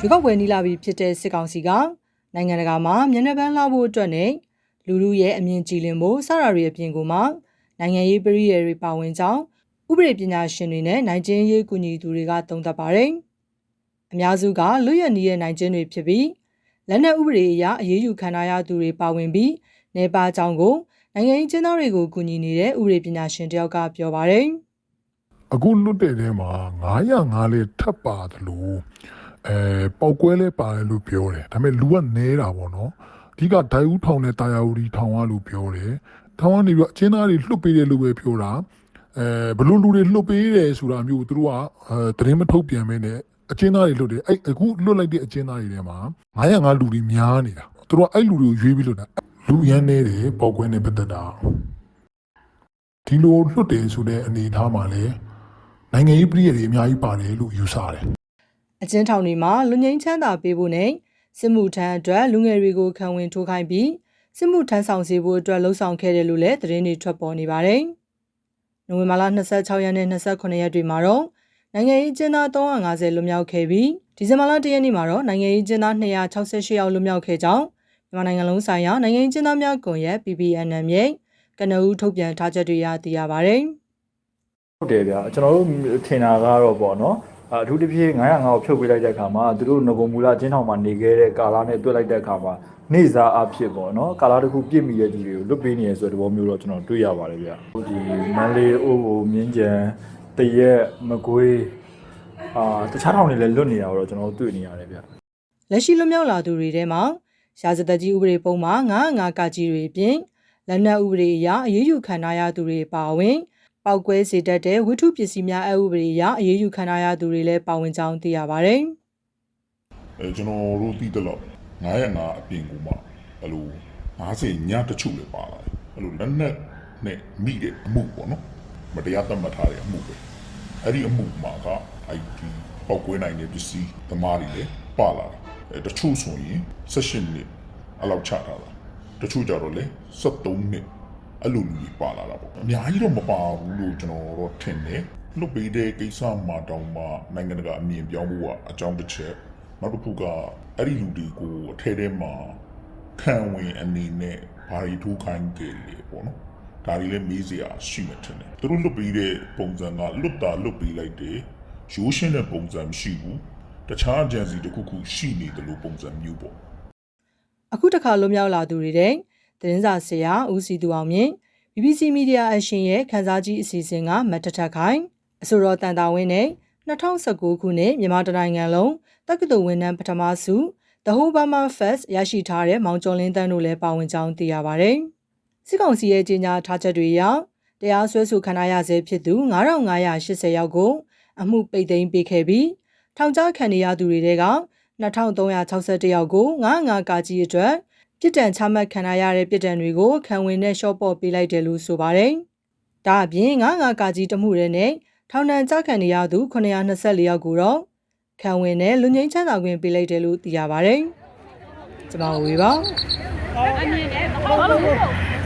ရွေးကောက်ပွဲနီးလာပြီဖြစ်တဲ့စစ်ကောင်စီကနိုင်ငံတကာမှာမျက်နှာပန်းလှဖို့အတွက်နဲ့လူလူရဲ့အမြင်ကြည်လင်ဖို့စတာတွေအပြင်ကိုမှနိုင်ငံရေးပြည်ရတွေပါဝင်ကြောင်းဥပဒေပညာရှင်တွေနဲ့နိုင်ကျင်းရေးကူညီသူတွေကသုံးသပ်ပါတယ်။အများစုကလွတ်ရနီးရဲ့နိုင်ကျင်းတွေဖြစ်ပြီးလက်နက်ဥပဒေအရအရေးယူခံရသူတွေပါဝင်ပြီးနေပါကြောင်းကိုနိုင်ငံရေးကျင်းသားတွေကိုကူညီနေတဲ့ဥပဒေပညာရှင်တယောက်ကပြောပါတယ်။အခုလွတ်တဲ့ထဲမှာ905လေးထပ်ပါတယ်လို့ အဲပေါက်ကွဲလဲပါတယ်လို့ပြောတယ်ဒါပေမဲ့လူကနေတာပေါ့နော်အဓိကဒိုင်ဦးထောင်နဲ့တာယာဦးဒီထောင်ကလို့ပြောတယ်ထောင်ကနေပြီးတော့အချင်းသားတွေလွတ်ပေးတယ်လို့ပဲပြောတာအဲဘလို့လူတွေလွတ်ပေးတယ်ဆိုတာမျိုးသူတို့ကအဲသတင်းမထုတ်ပြန်မဲနဲ့အချင်းသားတွေလွတ်တယ်အဲ့အခုလွတ်လိုက်တဲ့အချင်းသားတွေထဲမှာ905လူတွေများနေတာသူတို့ကအဲ့လူတွေကိုရွေးပြီးလွတ်တာလူရမ်းနေတယ်ပေါက်ကွဲနေပတ်သက်တာဒီလိုလွတ်တယ်ဆိုတဲ့အနေအထားမှာလည်းနိုင်ငံရေးပြည်ရည်တွေအများကြီးပါတယ်လို့ယူဆတယ် အကျဉ်းထောင်တွေမှာလူငင်းချမ်းသာပေးဖို့နဲ့စစ်မှုထမ်းအတွက်လူငယ်တွေကိုခံဝင်ထိုးခိုင်းပြီးစစ်မှုထမ်းဆောင်စေဖို့အတွက်လှုံ့ဆော်ခဲ့တယ်လို့လည်းသတင်းတွေထွက်ပေါ်နေပါတယ်။နိုဝင်ဘာလ26ရက်နဲ့29ရက်တွေမှာတော့နိုင်ငံရေးကျင်းသား350လွတ်မြောက်ခဲ့ပြီးဒီဇင်ဘာလ1ရက်နေ့မှာတော့နိုင်ငံရေးကျင်းသား268ယောက်လွတ်မြောက်ခဲ့ကြောင်းမြန်မာနိုင်ငံလုံးဆိုင်ရာနိုင်ငံရေးကျင်းသားများကွန်ရက် PPNM ရဲ့ကနဦးထုတ်ပြန်ထားချက်တွေအရသိရပါတယ်။ဟုတ်တယ်ဗျာကျွန်တော်တို့ထင်တာကတော့ပေါ့နော် အထူးသဖြင့်905ကိုဖြုတ်ပေးလိုက်တဲ့အခါမှာသူတို့ငကုံမူလကျင်းထောင်မှာနေခဲ့တဲ့ကာလနဲ့တွေ့လိုက်တဲ့အခါမှာနေစားအဖြစ်ပေါ့နော်ကာလတစ်ခုပြည့်မီတဲ့သူတွေကိုလွတ်ပေးနေရဆိုတဲ့သဘောမျိုးတော့ကျွန်တော်တွေ့ရပါတယ်ဗျာဒီမန်လေးအိုးကိုမြင်းကြံတရက်မကွေးအာတခြားထောင်တွေလည်းလွတ်နေတာတော့ကျွန်တော်တို့တွေ့နေရတယ်ဗျာလက်ရှိလွတ်မြောက်လာသူတွေထဲမှာရာဇသက်ကြီးဥပဒေပုံမှာ905ကကြီးတွေအပြင်လက်နက်ဥပဒေအရအရေးယူခံရသူတွေပါဝင် ပောက်ကွဲစေတတ်တဲ့ဝိထုပစ္စည်းများအဥပဒေအရအရေးယူခံရသူတွေလည်းပါဝင်ကြောင်းသိရပါတယ်။အဲကျွန်တော်တို့သိတဲ့လောက်905အပြင်ကူမှအဲ့လို50ညတချို့လည်းပါလာတယ်အဲ့လိုလက်နက်နဲ့မိတဲ့အမှုပေါ့နော်မတရားသတ်မှတ်ထားတဲ့အမှုပဲအဲ့ဒီအမှုမှာကအဲ့ဒီပောက်ကွဲနိုင်တဲ့ပစ္စည်းသမားတွေလည်းပါလာတယ်အဲတချို့ဆိုရင်16နှစ်အဲ့လောက်ချထားတာတချို့ကြတော့လေ73နှစ် အဲ့လိုလူတွေပါလာတာပေါ့အများကြီးတော့မပါဘူးလို့ကျွန်တော်တော့ထင်တယ်လွတ်ပေးတဲ့ကိစ္စမှာတောင်မှနိုင်ငံတကာအမြင်ပြောင်းဖို့ကအကြောင်းတစ်ချက်နောက်တစ်ခုကအဲ့ဒီလူတွေကိုအထဲထဲမှာခံဝင်အနေနဲ့ဘာတွေထိုးခိုင်းကြလေပေါ့နော်ဒါတွေလည်းမေးစရာရှိမှထင်တယ်သူတို့လွတ်ပေးတဲ့ပုံစံကလွတ်တာလွတ်ပေးလိုက်တယ်ရိုးရှင်းတဲ့ပုံစံမရှိဘူးတခြားအကြံစီတစ်ခုခုရှိနေတယ်လို့ပုံစံမျိုးပေါ့အခုတစ်ခါလွတ်မြောက်လာသူတွေတဲ့ သတင်းစာဆရာဦးစီသူအောင်မြင့် BBC Media Action ရဲ့ခန်းစားကြီးအစီအစဉ်ကမတ်တထက်ခိုင်အဆိုတော်တန်တာဝင်းနဲ့2019ခုနှစ်မြန်မာတနိုင်ငံလုံးတက္ကသိုလ်ဝန်ထမ်းပထမဆု The Whole Burma Fest ရရှိထားတဲ့မောင်ကျော်လင်းတန်းတို့လည်းပါဝင်ကြောင်းသိရပါဗျ။စစ်ကောင်စီရဲ့ကြေညာထားချက်တွေအရတရားစွဲဆိုခံရဆဲဖြစ်သူ9580ယောက်ကို အမှုပိတ်သိမ်းပေးခဲ့ပြီးထောင်ချခံရသူတွေတဲက2361ယောက်ကို95ကာကြီးအတွက် ပြစ်ဒဏ်ချမှတ်ခံရတဲ့ပြစ်ဒဏ်တွေကိုခံဝင်နဲ့ရှော့ပေါ့ပေးလိုက်တယ်လို့ဆိုပါတယ်။ဒါအပြင်95ကာကြီးတမှုရဲနဲ့ထောင်ဒဏ်ကြခံရသူ924ယောက်ကိုတော့ခံဝင်နဲ့လူငင်းချမ်းသာခွင့်ပေးလိုက်တယ်လို့သိရပါတယ်။ကျွန်မဝေပါအမြင်နဲ့ဟုတ်ဟုတ်